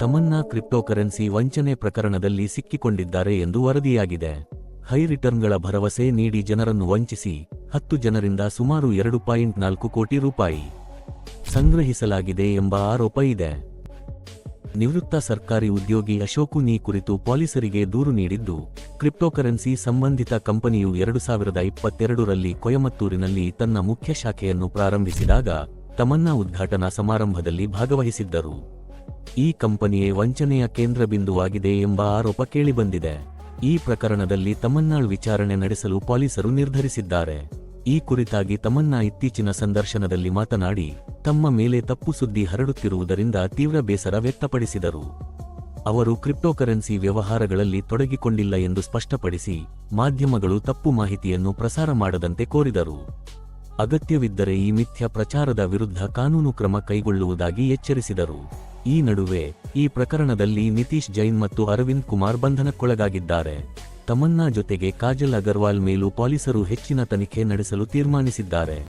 Tamanna cryptocurrency ವಂಚನೆ ಪ್ರಕರಣದಲ್ಲಿ ಸಿಕ್ಕಿಕೊಂಡಿದ್ದಾರೆ ಎಂದು ವರದಿಯಾಗಿದೆ. ಹೈ ರಿಟರ್ನ್ಗಳ ಭರವಸೆ ನೀಡಿ ಜನರನ್ನು ವಂಚಿಸಿ ಹತ್ತು ಜನರಿಂದ ಸುಮಾರು ಎರಡು ಪಾಯಿಂಟ್ ನಾಲ್ಕು ಕೋಟಿ ರೂಪಾಯಿ ಸಂಗ್ರಹಿಸಲಾಗಿದೆ ಎಂಬ ಆರೋಪ ಇದೆ. ನಿವೃತ್ತ ಸರ್ಕಾರಿ ಉದ್ಯೋಗಿ ಅಶೋಕು ನೀ ಕುರಿತು ಪೊಲೀಸರಿಗೆ ದೂರು ನೀಡಿದ್ದು, ಕ್ರಿಪ್ಟೋಕರೆನ್ಸಿ ಸಂಬಂಧಿತ ಕಂಪನಿಯು ಎರಡು ಸಾವಿರದ ಇಪ್ಪತ್ತೆರಡರಲ್ಲಿ ಕೊಯಮತ್ತೂರಿನಲ್ಲಿ ತನ್ನ ಮುಖ್ಯ ಶಾಖೆಯನ್ನು ಪ್ರಾರಂಭಿಸಿದಾಗ ತಮನ್ನಾ ಉದ್ಘಾಟನಾ ಸಮಾರಂಭದಲ್ಲಿ ಭಾಗವಹಿಸಿದ್ದರು. ಈ ಕಂಪನಿಯೇ ವಂಚನೆಯ ಕೇಂದ್ರ ಬಿಂದುವಾಗಿದೆ ಎಂಬ ಆರೋಪ ಕೇಳಿಬಂದಿದೆ. ಈ ಪ್ರಕರಣದಲ್ಲಿ ತಮನ್ನಾಳ್ ವಿಚಾರಣೆ ನಡೆಸಲು ಪೊಲೀಸರು ನಿರ್ಧರಿಸಿದ್ದಾರೆ. ಈ ಕುರಿತಾಗಿ ತಮನ್ನಾ ಇತ್ತೀಚಿನ ಸಂದರ್ಶನದಲ್ಲಿ ಮಾತನಾಡಿ, ತಮ್ಮ ಮೇಲೆ ತಪ್ಪು ಸುದ್ದಿ ಹರಡುತ್ತಿರುವುದರಿಂದ ತೀವ್ರ ಬೇಸರ ವ್ಯಕ್ತಪಡಿಸಿದರು. ಅವರು ಕ್ರಿಪ್ಟೋಕರೆನ್ಸಿ ವ್ಯವಹಾರಗಳಲ್ಲಿ ತೊಡಗಿಕೊಂಡಿಲ್ಲ ಎಂದು ಸ್ಪಷ್ಟಪಡಿಸಿ, ಮಾಧ್ಯಮಗಳು ತಪ್ಪು ಮಾಹಿತಿಯನ್ನು ಪ್ರಸಾರ ಮಾಡದಂತೆ ಕೋರಿದರು. ಅಗತ್ಯವಿದ್ದರೆ ಈ ಮಿಥ್ಯ ಪ್ರಚಾರದ ವಿರುದ್ಧ ಕಾನೂನು ಕ್ರಮ ಕೈಗೊಳ್ಳುವುದಾಗಿ ಎಚ್ಚರಿಸಿದರು. ಈ ನಡುವೆ, ಈ ಪ್ರಕರಣದಲ್ಲಿ ನಿತೀಶ್ ಜೈನ್ ಮತ್ತು ಅರವಿಂದ್ ಕುಮಾರ್ ಬಂಧನಕ್ಕೊಳಗಾಗಿದ್ದಾರೆ. ತಮನ್ನಾ ಜೊತೆಗೆ ಕಾಜಲ್ ಅಗರ್ವಾಲ್ ಮೇಲೂ ಪೊಲೀಸರು ಹೆಚ್ಚಿನ ತನಿಖೆ ನಡೆಸಲು ತೀರ್ಮಾನಿಸಿದ್ದಾರೆ.